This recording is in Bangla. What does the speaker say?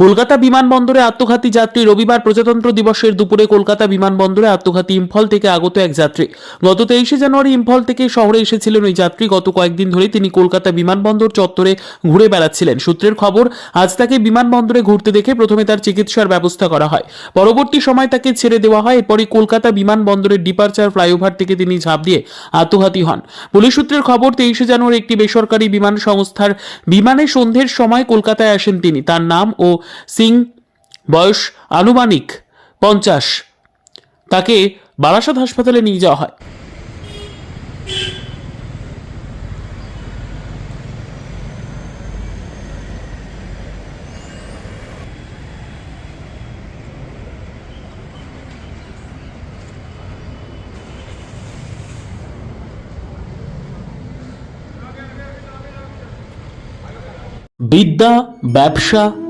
কলকাতা বিমানবন্দরে আত্মঘাতী যাত্রী রবিবার প্রজাতন্ত্র দিবসের দুপুরে কলকাতা বিমানবন্দরে আত্মঘাতী ইম্ফল থেকে আগত এক যাত্রী। গত তেইশে জানুয়ারি ইম্ফল থেকে শহরে এসেছিলেন ওই যাত্রী। গত কয়েকদিন ধরে তিনি কলকাতা বিমানবন্দর চত্বরে ঘুরে বেড়াচ্ছিলেন। সূত্রের খবর, আজ তাকে বিমানবন্দরে ঘুরতে দেখে প্রথমে তার চিকিৎসার ব্যবস্থা করা হয়। পরবর্তী সময় তাকে ছেড়ে দেওয়া হয়। এরপরই কলকাতা বিমানবন্দরের ডিপার্চার ফ্লাইওভার থেকে তিনি ঝাঁপ দিয়ে আত্মঘাতী হন। পুলিশ সূত্রের খবর, তেইশে জানুয়ারি একটি বেসরকারি বিমান সংস্থার বিমানে সন্ধ্যের সময় কলকাতায় আসেন তিনি। তার নাম ও সিং বয়স আনুমানিক পঞ্চাশ। তাকে বারাসাত হাসপাতালে নিয়ে যাওয়া হয়। বিদ্যা ব্যবসা